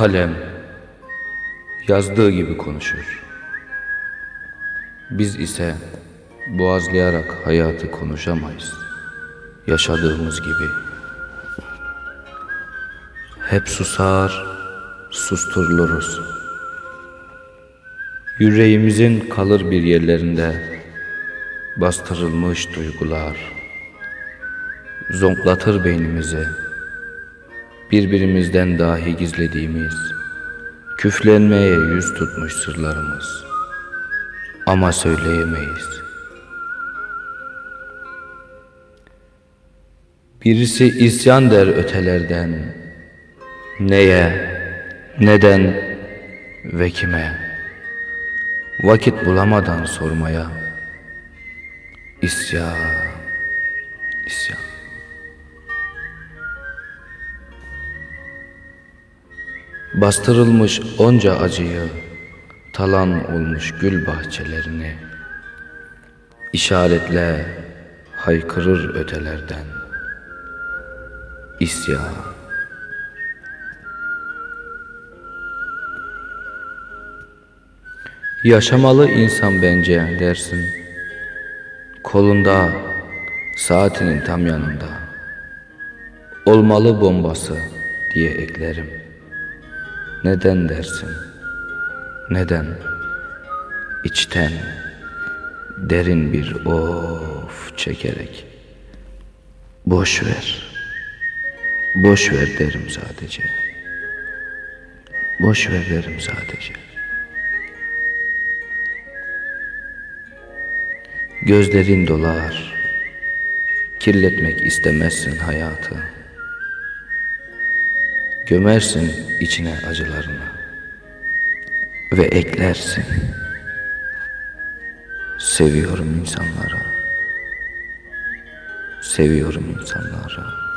Kalem yazdığı gibi konuşur. Biz ise boğazlayarak hayatı konuşamayız. Yaşadığımız gibi. Hep susar, susturuluruz. Yüreğimizin kalır bir yerlerinde bastırılmış duygular zonklatır beynimizi. Birbirimizden dahi gizlediğimiz, küflenmeye yüz tutmuş sırlarımız. Ama söyleyemeyiz. Birisi isyan der ötelerden. Neye, neden ve kime? Vakit bulamadan sormaya. İsyan, isyan. Bastırılmış onca acıyı, talan olmuş gül bahçelerini, işaretle haykırır ötelerden. İsyan. Yaşamalı insan bence dersin. Kolunda, saatinin tam yanında. Olmalı bombası diye eklerim. Neden dersin? Neden? İçten, derin bir of çekerek. Boş ver. Boş ver derim sadece. Boş ver derim sadece. Gözlerin dolar. Kirletmek istemezsin hayatı. Gömersin içine acılarını ve eklersin. Seviyorum insanlara. Seviyorum insanlara.